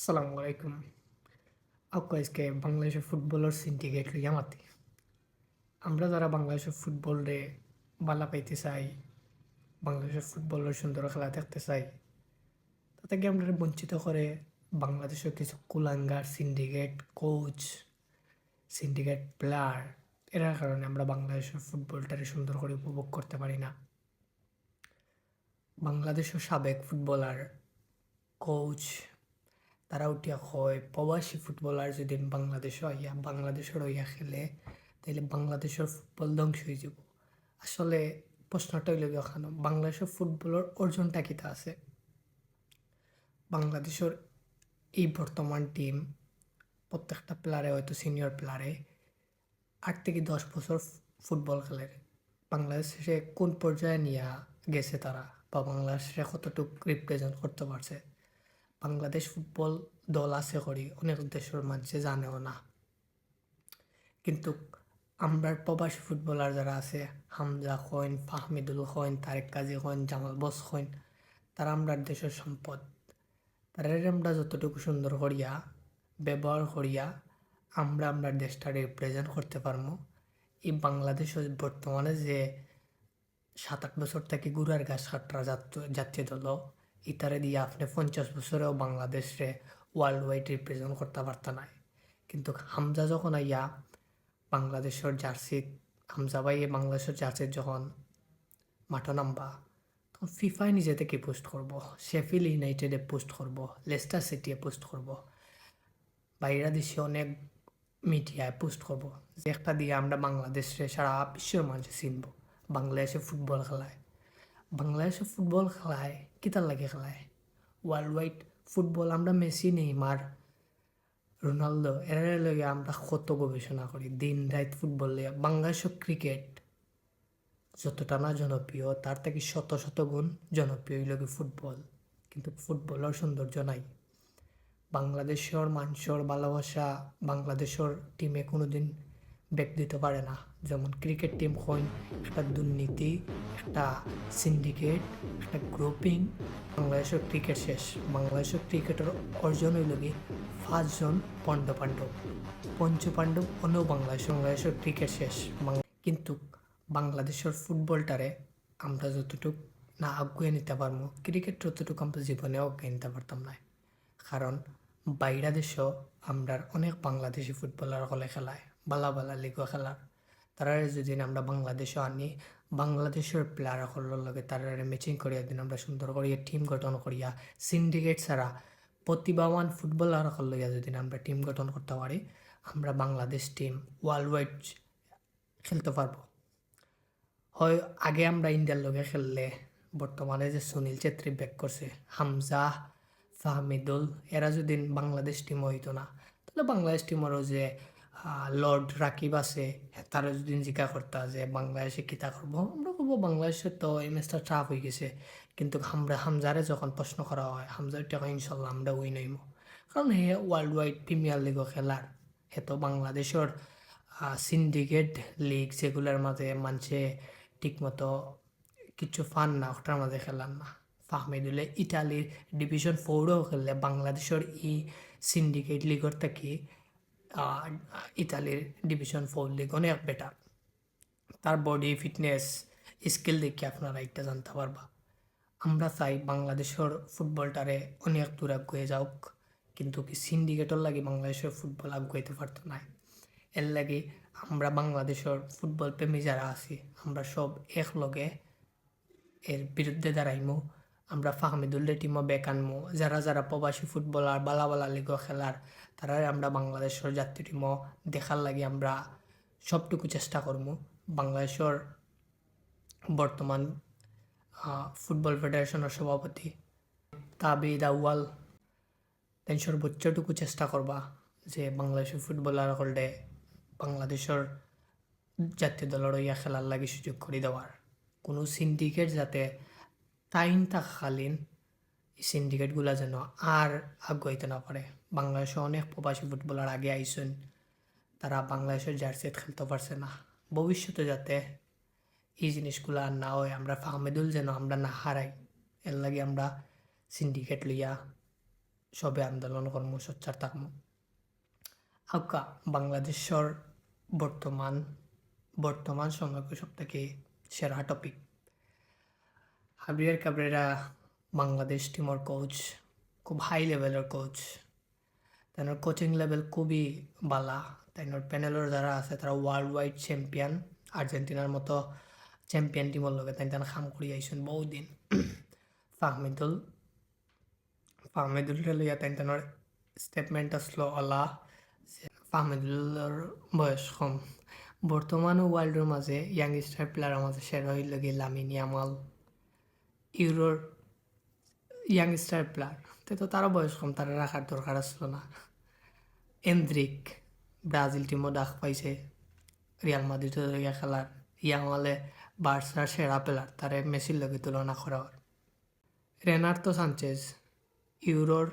আসসালামু আলাইকুম। আপকো আজকে বাংলাদেশের ফুটবলের সিন্ডিকেট লইয়া মাতি আমরা যারা বাংলাদেশের ফুটবলে বালা পাইতে চাই, বাংলাদেশের ফুটবলের সুন্দর খেলা দেখতে চাই তাতে আমরা বঞ্চিত করে বাংলাদেশের কিছু কুলাঙ্গার syndicate coach syndicate player error কারণে আমরা বাংলাদেশের ফুটবলটারে সুন্দর করে উপভোগ করতে পারি না। বাংলাদেশের সাবেক ফুটবলার কোচ তারা উঠিয়া হয় প্রবাসী ফুটবলার যদি বাংলাদেশে আইয়া বাংলাদেশের হইয়া খেলে তাহলে বাংলাদেশের ফুটবল ধ্বংস হয়ে যাব। আসলে প্রশ্নটা হইল ওখানে, বাংলাদেশের ফুটবলের অর্জনটা কিতা আছে? বাংলাদেশের এই বর্তমান টিম প্রত্যেকটা প্লেয়ারে হয়তো সিনিয়র প্লেয়ারে আট থেকে দশ বছর ফুটবল খেলে। বাংলাদেশে কোন পর্যায়ে নিয়ে গেছে তারা? বা বাংলাদেশে কতটুকু রিপ্রেজেন্ট করতে পারছে? বাংলাদেশ ফুটবল দল আছে করি অনেক দেশের মানুষে জানেও না। কিন্তু আমরা প্রবাসী ফুটবলার যারা আছে, হামজা খৈন, ফাহমিদুল খৈন তারেক কাজী খৈন, জামাল বস খৈন তারা আমরা দেশের সম্পদ। তারা আমরা যতটুকু সুন্দর করিয়া ব্যবহার করিয়া আমরা আমরা দেশটা রিপ্রেজেন্ট করতে পারব এই বাংলাদেশ বর্তমানে যে সাত আট বছর থেকে গুড়ার গাছ কাটরা জাতীয় দল। ইতারে দিয়ে আপনি পঞ্চাশ বছরেও বাংলাদেশে ওয়ার্ল্ড ওয়াইড রিপ্রেজেন্ট করতে পারত নাই। কিন্তু হামজা যখন আইয়া বাংলাদেশের জার্সি, হামজা ভাই বাংলাদেশের জার্সির যখন মাঠো নামবা, তখন ফিফায় নিজে থেকে পোস্ট করব শেফিল ইউনাইটেডে পোস্ট করব লেস্টার সিটিয়ে পোস্ট করব বাইরা দেশে অনেক মিডিয়ায় পোস্ট করব। যে একটা দিয়ে আমরা বাংলাদেশে সারা বিশ্বের মাঝে চিনব, বাংলাদেশে ফুটবল খেলায়। বাংলাদেশে ফুটবল খেলায় কিতার লাগে খেলায়? ওয়ার্ল্ড ওয়াইড ফুটবল আমরা মেসি, নেইমার রোনালদো এর লগে আমরা কত গবেষণা করি, দিন রাত ফুটবল লিয়ে বাংলাদেশের ক্রিকেট যতটা না জনপ্রিয়, তার থেকে শত শত গুণ জনপ্রিয় লগে ফুটবল। কিন্তু ফুটবলের সৌন্দর্য নাই। বাংলাদেশের মানুষের ভালোবাসা বাংলাদেশের টিমে কোনোদিন ব্যাক দিতে পারে না। যেমন ক্রিকেট টিম হইন একটা দুর্নীতি, একটা সিন্ডিকেট একটা গ্রুপিং বাংলাদেশের ক্রিকেট শেষ। বাংলাদেশের ক্রিকেটের অর্জন হইল পাঁচজন পণ্ড পাণ্ডব। পঞ্চ পাণ্ডব অন্য বাংলাদেশ। বাংলাদেশের ক্রিকেট শেষ। কিন্তু বাংলাদেশের ফুটবলটারে আমরা যতটুক না আগুয়ে নিতে পারব ক্রিকেট ততটুকু আমরা জীবনে আগুয়ে নিতে পারতাম না। কারণ বাইরা দেশও আমরা অনেক বাংলাদেশি ফুটবলার হলে খেলায় বালা বালা লিগও খেলার। তারা যদি আমরা বাংলাদেশে আনি, বাংলাদেশের প্লেয়ার সকলের লগে তারা ম্যাচিং করিয়া দিন, আমরা সুন্দর করিয়া টিম গঠন করিয়া সিন্ডিকেট ছাড়া প্রতিভাবান ফুটবলার লইয়া যদি আমরা টিম গঠন করতে পারি, আমরা বাংলাদেশ টিম ওয়ার্ল্ড ওয়াইড খেলতে পারব। হয় আগে আমরা ইন্ডিয়ার লগে খেললে, বর্তমানে যে সুনীল ছেত্রী ব্যাক করছে, হামজা, ফাহমিদুল, এরা যদি বাংলাদেশ টিম হইতো না, তাহলে বাংলাদেশ টিমেরও যে লর্ড রাকিব আছে তারা যদি জিজ্ঞা করতে যে বাংলাদেশে কিতা করব, আমরা বলব বাংলাদেশে তো এই ম্যাচটা টাফ হয়ে গেছে, কিন্তু আমরা হামজারে যখন প্রশ্ন করা হয় হামজার টাকা ইনশাল্লাহ আমরা উইন হইম কারণ হে ওয়ার্ল্ড ওয়াইড প্রিমিয়ার লিগও খেলার, হে তো বাংলাদেশের সিন্ডিকেট লিগ যেগুলোর মাঝে মানুষে ঠিকমতো কিছু ফান না, ওটার মাঝে খেলার না। ফাহমিদুলে ইটালির ডিভিশন ফোরও খেললে বাংলাদেশের ই সিন্ডিকেট লিগর থেকে ইতালির ডিভিশন ফোর লিগ অনেক বেটার তার বডি ফিটনেস স্কিল দেখে আপনারা একটা জানতে পারবা। আমরা চাই বাংলাদেশের ফুটবলটারে অনেক দূর আগুয়ে যাওক, কিন্তু কি সিন্ডিকেটর লাগে বাংলাদেশের ফুটবল আগুয়াইতে পারতো না এর লাগে আমরা বাংলাদেশের ফুটবল প্রেমী যারা আছি, আমরা সব একলগে এর বিরুদ্ধে দাঁড়াইমু। আমরা ফাহমিদুল্লে টিমও ব্যাক আনমু। যারা যারা প্রবাসী ফুটবলার বালা বালা লিগও খেলার তারা আমরা বাংলাদেশের জাতীয় টিমও দেখার লাগে আমরা সবটুকু চেষ্টা করব বাংলাদেশের বর্তমান ফুটবল ফেডারেশনের সভাপতি তাবিদ আউয়াল তেন সর্বোচ্চটুকু চেষ্টা করবা যে বাংলাদেশের ফুটবলার হলে বাংলাদেশের জাতীয় দলের ইয়া খেলার লাগে সুযোগ করে দেওয়ার। কোনো সিন্ডিকেট যাতে তাইন থাকাকালীন সিন্ডিকেটগুলো যেন আর আগুয়াইতে না পারে বাংলাদেশে অনেক প্রবাসী ফুটবলার আগে আইসেন তারা বাংলাদেশের জার্সিতে খেলতে পারছে না। ভবিষ্যতে যাতে এই জিনিসগুলো আর না হয়, আমরা ফাহমেদুল যেন আমরা না হারাই এর লাগে আমরা সিন্ডিকেট লইয়া সবে আন্দোলন কর্ম সোচ্চার থাকব আউকা বাংলাদেশের বর্তমান বর্তমান সময়কে সব থেকে সেরা টপিক হাবিয়ার কাবরেরা বাংলাদেশ টিমর কোচ খুব হাই লেভেলের কোচ তাদের কোচিং লেভেল খুবই বালা। তাইনোর প্যানেলের যারা আছে, তারা ওয়ার্ল্ড ওয়াইড চ্যাম্পিয়ন আর্জেন্টিনার মতো চ্যাম্পিয়ন টিমের লগে। তাই তারা খাম করি আইসুন বহুদিন। ফাহমিদুল ফাহমিদুল লইয়া তাই তানোর স্টেটমেন্ট আসলো অলা ফাহমিদুলের বয়স কম। বর্তমানে ওয়ার্ল্ডের মাঝে ইয়াংস্টার প্লেয়ারের মাঝে সেরা হইল গিয়ে লামিন ইয়ামাল। ইউরোর ইয়াংস্টার প্লেয়ার তে তো তারও বয়স কম, তারা রাখার দরকার আসলো না। এন্দ্রিক, ব্রাজিল টিমও ডাক পাইছে। রিয়াল মাদ্রিদের লইয়া খেলার। ইয়ামালে বার্সার সেরা প্লেয়ার তারে মেসির লগে তুলনা করা হয় রেনার্তো সানচেজ, ইউরোর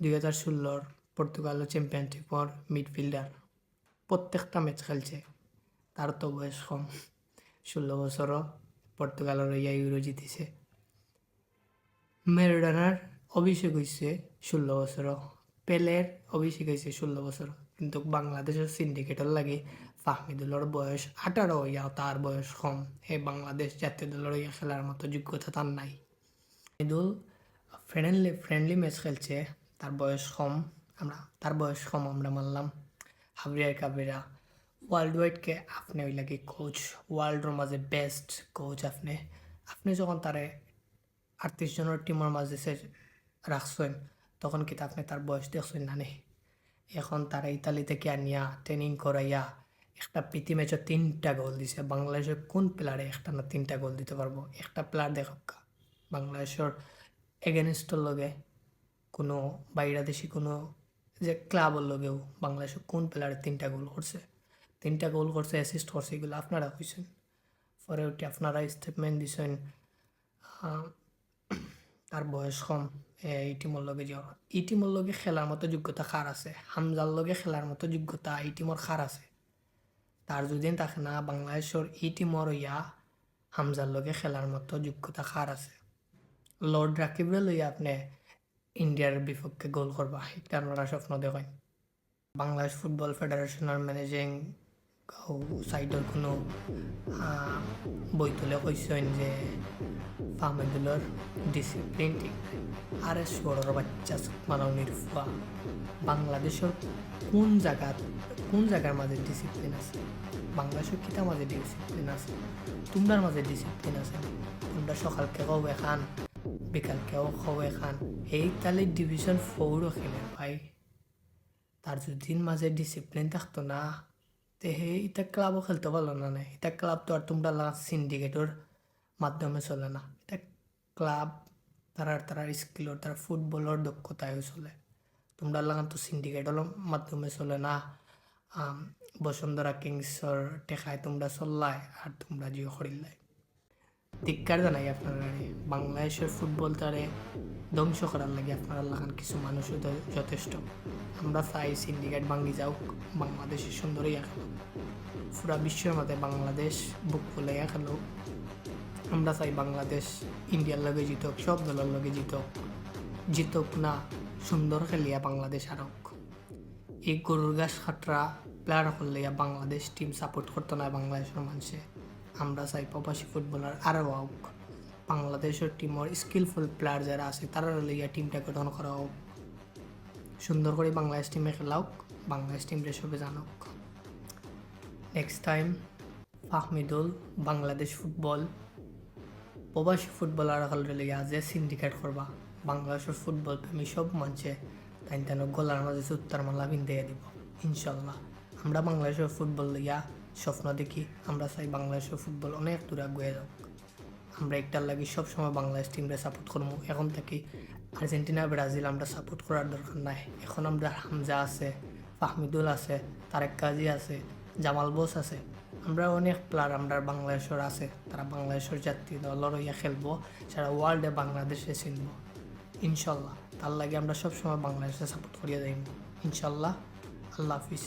দুই হাজার ষোলোর পর্তুগাল চ্যাম্পিয়নশিপর মিডফিল্ডার প্রত্যেকটা ম্যাচ খেলছে। তার তো বয়স কম। ষোলো বছরও পর্তুগালের ইয়া ইউরো জিতিছে। মেরুডানার অভিষেক হয়েছে ষোলো বছরও পেলের অভিষেক হয়েছে ষোলো বছর। কিন্তু বাংলাদেশের সিন্ডিকেটের লাগে ফাহমিদুলের বয়স আঠারো ইয়া তার বয়স কম। এ বাংলাদেশ, জাতীয় দলের ইয়া খেলার মতো যোগ্যতা তার নাই। ফাহমিদুল ফ্রেন্ডলি ফ্রেন্ডলি ম্যাচ খেলছে। তার বয়স কম। আমরা, তার বয়স কম আমরা মানলাম। হাবরিয়ার কাবরিরা ওয়ার্ল্ড ওয়াইডকে আপনি ওই লাগে কোচ ওয়ার্ল্ডের মাঝে বেস্ট কোচ আপনি। আপনি যখন তারে আটত্রিশ জনের টিমের সে রাখছেন তখন কিন্তু আপনি তার বয়স দেখছেন না নে এখন তারা ইতালি থেকে আনিয়া ট্রেনিং করাইয়া একটা প্রীতি ম্যাচে তিনটা গোল দিছে। বাংলাদেশের কোন প্লেয়ারে একটা না তিনটা গোল দিতে পারব একটা প্লেয়ার দেখক বাংলাদেশের এগেনস্টের লগে কোনো বাইরা দেশি কোনো যে ক্লাবের লগেও বাংলাদেশের কোন প্লেয়ারে তিনটা গোল করছে তিনটা গোল করছে অ্যাসিস্ট করছে এগুলো আপনারা কইছেন। পরে ওটি আপনারা স্টেটমেন্ট দিছেন আহ, তার বয়স কম। এই টিমর লগে যাওয়া এই টিমর লগে খেলার মতো যোগ্যতা খার আছে। হামজার লগে খেলার মতো যোগ্যতা এই টিমর খার আছে। তার যদি তাকে না বাংলাদেশের এই টিমর ইয়া হামজার লগে খেলার মতো যোগ্যতা খার আছে। লর্ড রাকিবরে লইয়া আপনি ইন্ডিয়ার বিপক্ষে গোল করবা এটা আপনারা স্বপ্ন দেখেন বাংলাদেশ ফুটবল ফেডারেশনের ম্যানেজিং সাইডের কোনো আহ, বই তুলে কইছেন যে ফাহমিদুলের ডিসিপ্লিন ঠিক নাই আর বড়র বাচ্চা মানব নির্ফুয়া। বাংলাদেশের কোন জায়গা কোন জায়গার মাঝে ডিসিপ্লিন আছে? বাংলাদেশের কিতা মাঝে ডিসিপ্লিন আছে? তোমরার মাঝে ডিসিপ্লিন আছে? তোমরা সকালকে খাও এখান বিকালকেও খাও এখান। এই তাহলে ডিভিশন ফোরও খেলে ভাই। তার যদি মাঝে ডিসিপ্লিন থাকতো না। তে হে এটা ক্লাবও খেলতে পারল না না? এটা ক্লাব তো আর তোমরা সিন্ডিকেটর মাধ্যমে চলে না। ক্লাব, তারার তারার স্কিলর তার ফুটবলের দক্ষতায় চলে। তোমরা লাগান তো সিন্ডিকেটর মাধ্যমে চলে না। বসুন্ধরা কিংসর টেকায় তোমরা চললাই আর তোমরা জিও করিলাই ধিক্কার জানাই আপনারা বাংলাদেশের ফুটবল তারে ধ্বংস করার লাগে আপনারা লাগান কিছু মানুষও যথেষ্ট। আমরা চাই সিন্ডিকেট ভাঙ্গি যাওক বাংলাদেশের সুন্দর ইয়া খেলো পুরা বিশ্বের মধ্যে বাংলাদেশ বুক ফুলে ইয়া খেলো আমরা চাই বাংলাদেশ, ইন্ডিয়ার লগে জিতক, সব দলের লগে জিতক। জিতক না, সুন্দর খেলিয়া বাংলাদেশ আরক এই গরুর গাছ খাটরা প্লেয়ার করলে বাংলাদেশ টিম সাপোর্ট করতো না বাংলাদেশের মানুষে। আমরা চাই প্রবাসী ফুটবলার আরও হোক। বাংলাদেশের টিমের স্কিলফুল প্লেয়ার যারা আছে, তারা লইয়া টিমটা গঠন করা হোক। সুন্দর করে বাংলাদেশ টিমে খেলাওক, বাংলাদেশ টিমটা সবে জানক। Next time Fahmidul, Bangladesh football প্রবাসী ফুটবলার হলে লইয়া যে সিন্ডিকেট করবা, বাংলাদেশের ফুটবল প্রেমী সব মানছে তাই তেন গলার মাঝে সুত্তার মালা বিন্দে দিব ইনশাল্লাহ আমরা বাংলাদেশের ফুটবল লইয়া স্বপ্ন দেখি, আমরা চাই বাংলাদেশের ফুটবল অনেক দূরে আগুয়ে যাক আমরা একটার লাগি সবসময় বাংলাদেশ টিমরে সাপোর্ট করব এখন থেকে আর্জেন্টিনা, ব্রাজিল আমরা সাপোর্ট করার দরকার নাই। এখন আমরা হামজা আছে, ফাহমিদুল আছে, তারেক কাজী আছে, জামাল বোস আছে। আমরা অনেক প্লেয়ার আমরা বাংলাদেশের আছে, তারা বাংলাদেশের জাতীয় দলের হইয়া খেলব, সারা ওয়ার্ল্ডে বাংলাদেশে চিনবো, ইনশাল্লাহ। তার লাগে আমরা সবসময় বাংলাদেশে সাপোর্ট করিয়া যাইব ইনশাল্লাহ। আল্লাহ হাফিজ।